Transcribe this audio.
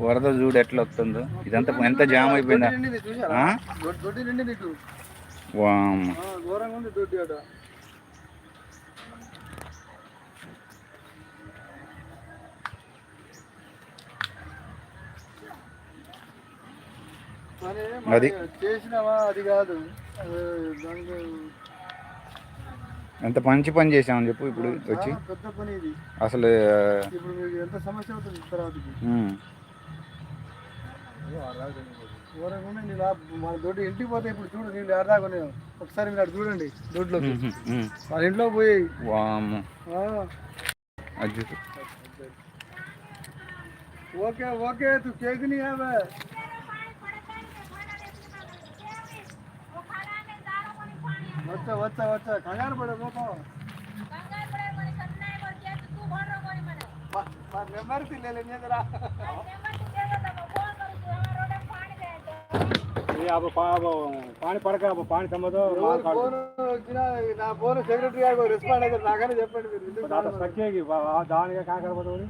వరద చూడు ఎట్లా వస్తుందో. ఇదంతా ఎంత జామ్ అయిపోయిందా? ఘోరంగా ఉంది దొడ్డి అట అది. చేసినావా? అది కాదు. ఎంత మంచి పని చేసామని చెప్పు ఇప్పుడు వచ్చి. పెద్ద పని ఇది. అసలు ఇప్పుడు మీకు ఎంత సమస్య అవుతుంది తర్వాతకి? మన దొడ్డి ఇంటికి పోతే ఇప్పుడు చూడు నీళ్ళు ఎడదాకునే ఒకసారి మీరు అటు చూడండి ఉమ్. వాళ్ళ ఇంట్లో పోయి. ఓకే ఓకే తు కేక్ नहीं వచ్చా వచ్చా వచ్చా. కంగారు పడే పోతాం నెంబర్ తిల్లే జరా పాని పడక పాని తమ్మదో నా ఫోన్ సెక్రటరీ గారు రెస్పాండ్ అయితే నాకనే చెప్పండి మీరు. దానిగా కాకరపోతుంది